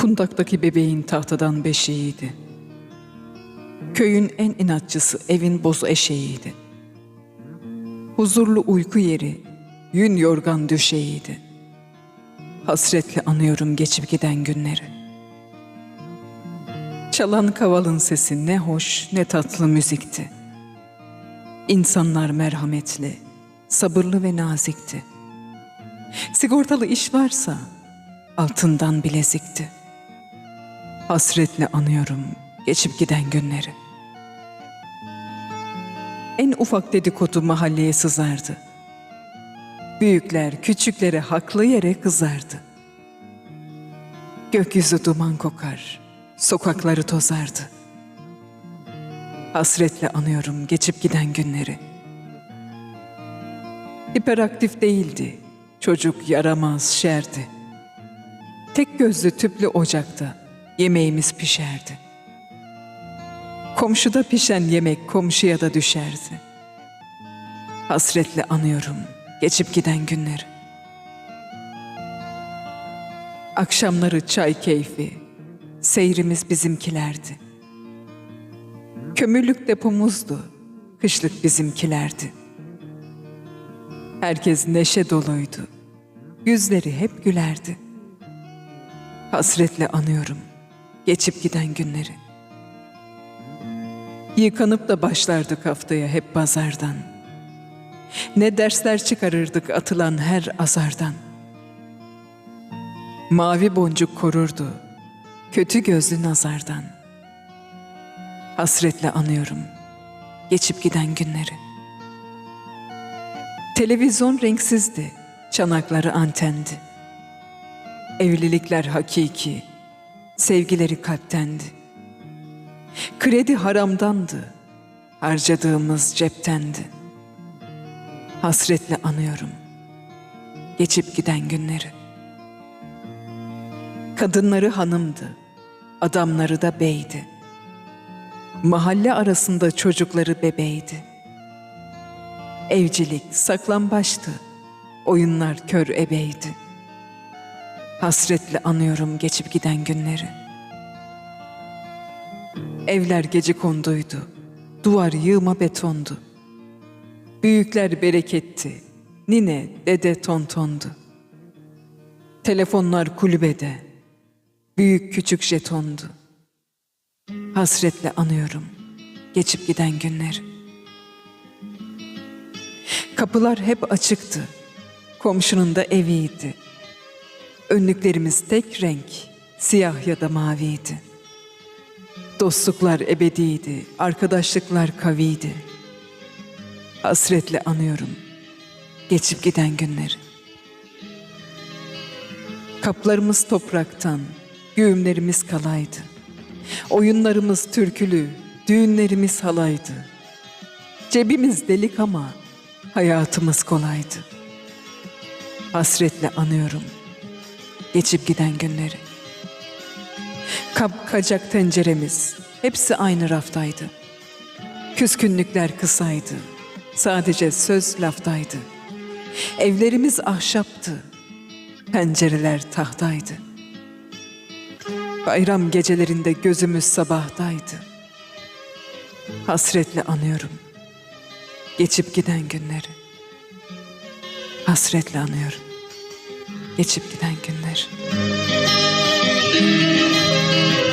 Kundaktaki bebeğin tahtadan beşiğiydi. Köyün en inatçısı evin bozu eşeğiydi. Huzurlu uyku yeri, yün yorgan düşeğiydi. Hasretle anıyorum geçip giden günleri. Çalan kavalın sesi ne hoş ne tatlı müzikti. İnsanlar merhametli, sabırlı ve nazikti. Sigortalı iş varsa altından bilezikti. Hasretle anıyorum geçip giden günleri. En ufak dedikodu mahalleye sızardı. Büyükler küçüklere haklı yere kızardı. Gökyüzü duman kokar, sokakları tozardı. Hasretle anıyorum geçip giden günleri. Hiperaktif değildi, çocuk yaramaz şerdi. Tek gözlü tüplü ocakta yemeğimiz pişerdi. Komşuda pişen yemek komşuya da düşerdi. Hasretle anıyorum geçip giden günleri. Akşamları çay keyfi, seyrimiz bizimkilerdi. Kömürlük depomuzdu, kışlık bizimkilerdi. Herkes neşe doluydu, yüzleri hep gülerdi. Hasretle anıyorum geçip giden günleri. Yıkanıp da başlardık haftaya hep pazardan. Ne dersler çıkarırdık atılan her azardan. Mavi boncuk korurdu kötü gözlü nazardan. Hasretle anıyorum geçip giden günleri. Televizyon renksizdi, çanakları antendi. Evlilikler hakiki, sevgileri kalptendi. Kredi haramdandı, harcadığımız ceptendi. Hasretle anıyorum geçip giden günleri. Kadınları hanımdı, adamları da beydi. Mahalle arasında çocukları bebeydi. Evcilik saklambaçtı, oyunlar kör ebeydi. Hasretle anıyorum geçip giden günleri. Evler gece konduydu, duvar yığma betondu. Büyükler bereketti, nine, dede tontondu. Telefonlar kulübede, büyük küçük jetondu. Hasretle anıyorum geçip giden günleri. Kapılar hep açıktı, komşunun da eviydi. Önlüklerimiz tek renk, siyah ya da maviydi. Dostluklar ebediydi, arkadaşlıklar kaviydi. Hasretle anıyorum geçip giden günleri. Kaplarımız topraktan, güğümlerimiz kalaydı. Oyunlarımız türkülü, düğünlerimiz halaydı. Cebimiz delik ama hayatımız kolaydı. Hasretle anıyorum geçip giden günleri. Kap kacak tenceremiz hepsi aynı raftaydı. Küskünlükler kısaydı. Sadece söz laftaydı. Evlerimiz ahşaptı. Pencereler tahtaydı. Bayram gecelerinde gözümüz sabahtaydı. Hasretle anıyorum geçip giden günleri. Hasretle anıyorum geçip giden günler. Müzik